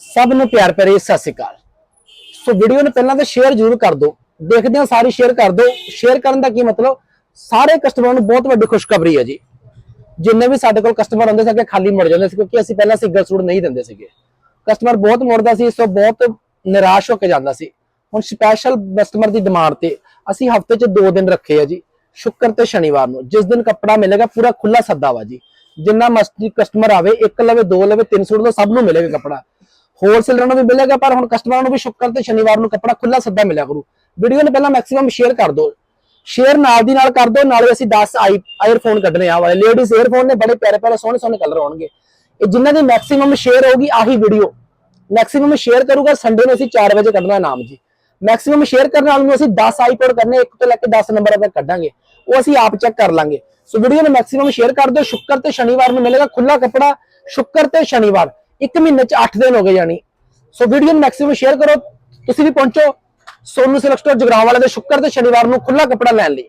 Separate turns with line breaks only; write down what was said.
ਸਭ ਨੂੰ ਪਿਆਰ ਭਰੀ ਸਤਿ ਸ਼੍ਰੀ ਅਕਾਲ। ਸੋ ਵੀਡੀਓ ਨੂੰ ਪਹਿਲਾਂ ਤਾਂ ਸ਼ੇਅਰ ਜ਼ਰੂਰ ਕਰ ਦਿਓ। ਦੇਖਦੇ ਹਾਂ ਸਾਰੀ ਸ਼ੇਅਰ ਕਰ ਦਿਓ। ਸ਼ੇਅਰ ਕਰਨ ਦਾ ਕੀ ਮਤਲਬ? ਸਾਰੇ ਕਸਟਮਰਾਂ ਨੂੰ ਬਹੁਤ ਵੱਡੀ ਖੁਸ਼ਖਬਰੀ ਹੈ ਜੀ। ਜਿੰਨੇ ਵੀ ਸਾਡੇ ਕੋਲ ਕਸਟਮਰ ਆਉਂਦੇ ਸੀ ਅੱਗੇ ਖਾਲੀ ਮੁੜ ਜਾਂਦੇ ਸੀ ਕਿਉਂਕਿ ਅਸੀਂ ਪਹਿਲਾਂ ਸਿੰਗਲ ਸੂਟ ਨਹੀਂ ਦਿੰਦੇ ਸੀਗੇ। ਕਸਟਮਰ ਬਹੁਤ ਮੁੜਦਾ ਸੀ ਇਸ ਬਹੁਤ ਨਿਰਾਸ਼ ਹੋ ਕੇ ਜਾਂਦਾ ਸੀ। ਹੁਣ ਸਪੈਸ਼ਲ ਕਸਟਮਰ ਦੀ ਡਿਮਾਂਡ ਤੇ ਅਸੀਂ ਹਫ਼ਤੇ 'ਚ ਦੋ ਦਿਨ ਰੱਖੇ ਆ ਜੀ, ਸ਼ੁੱਕਰ ਤੇ ਸ਼ਨੀਵਾਰ ਨੂੰ। ਜਿਸ ਦਿਨ ਕੱਪੜਾ ਮਿਲੇਗਾ, ਪੂਰਾ ਖੁੱਲਾ ਸੱਦਾ ਵਾ ਜੀ। ਜਿੰਨਾ ਮਸਤੀ ਕਸਟਮਰ ਆਵੇ, ਇੱਕ ਲਵੇ, ਦੋ ਲਵੇ, ਤਿੰਨ ਸੂਟ ਦਾ ਸਭ ਨੂੰ ਮਿਲੇਗਾ ਕੱਪੜਾ। ਹੋਲਸੇਲਰਾਂ ਨੂੰ ਵੀ ਮਿਲੇਗਾ ਪਰ ਹੁਣ ਕਸਟਮਰਾਂ ਨੂੰ ਵੀ ਸ਼ੁੱਕਰ ਤੇ ਸ਼ਨੀਵਾਰ ਨੂੰ ਕੱਪੜਾ ਖੁੱਲਾ ਸੱਦਾ ਮਿਲਿਆ ਕਰੂ। ਵੀਡੀਓ ਨੂੰ ਪਹਿਲਾਂ ਮੈਕਸਿਮਮ ਸ਼ੇਅਰ ਕਰ ਦਿਓ। ਸ਼ੇਅਰ ਨਾਲ ਦੀ ਨਾਲ ਕਰ ਦਿਓ, ਨਾਲੇ ਅਸੀਂ 10 ਆਈ ਆਇਰਫੋਨ ਕੱਢਨੇ ਆ। ਵਾਲੇ ਲੇਡੀਜ਼ 에ਅਰਫੋਨ ਨੇ ਬੜੇ ਪਿਆਰੇ ਪਿਆਰੇ ਸੋਹਣੇ ਸੋਹਣੇ ਕਲਰ ਹੋਣਗੇ ਇਹ ਜਿਨ੍ਹਾਂ ਦੀ ਮੈਕਸਿਮਮ ਸ਼ੇਅਰ ਹੋਊਗੀ, ਆਹੀ ਵੀਡੀਓ ਮੈਕਸਿਮਮ ਸ਼ੇਅਰ ਕਰੂਗਾ ਸੰਡੇ ਨੂੰ ਅਸੀਂ 4 ਵਜੇ ਕੱਢਣਾ ਨਾਮ ਜੀ। ਮੈਕਸਿਮਮ ਸ਼ੇਅਰ ਕਰਨ ਵਾਲ ਨੂੰ ਅਸੀਂ 10 ਆਈਪੋਡ ਕਰਨੇ ਇੱਕ ਤੋਂ ਲੈ ਕੇ 10 ਨੰਬਰ ਤੱਕ ਕੱਢਾਂਗੇ। ਉਹ ਅਸੀਂ ਆਪ ਚੈੱਕ ਕਰ ਲਾਂਗੇ। ਸੋ ਵੀਡੀਓ ਨੂੰ ਮੈਕਸਿਮਮ ਸ਼ੇਅਰ ਕਰ ਦਿਓ। ਸ਼ੁੱਕਰ ਤੇ ਸ਼ਨੀਵਾਰ ਨੂੰ ਮਿਲੇਗਾ ਖੁੱਲਾ ਕੱਪੜਾ। ਸ਼ੁੱਕਰ ਤੇ ਸ਼ਨੀਵਾਰ। ਇੱਕ ਮਹੀਨੇ ਚ 8 ਦਿਨ ਹੋ ਗਏ ਜਾਨੀ ਸੋ ਵੀਡੀਓ ਨੂੰ ਮੈਕਸਿਮਮ ਸ਼ੇਅਰ ਕਰੋ। ਤੁਸੀਂ ਵੀ ਪਹੁੰਚੋ। ਸੋਨੂ ਸਿਲਕ ਸਟੋਰ ਜਗਰਾਉਂ ਵਾਲੇ ਦੇ ਸ਼ੁੱਕਰ ਤੇ ਸ਼ਨੀਵਾਰ ਨੂੰ ਖੁੱਲਾ ਕੱਪੜਾ ਲੈਣ ਲਈ।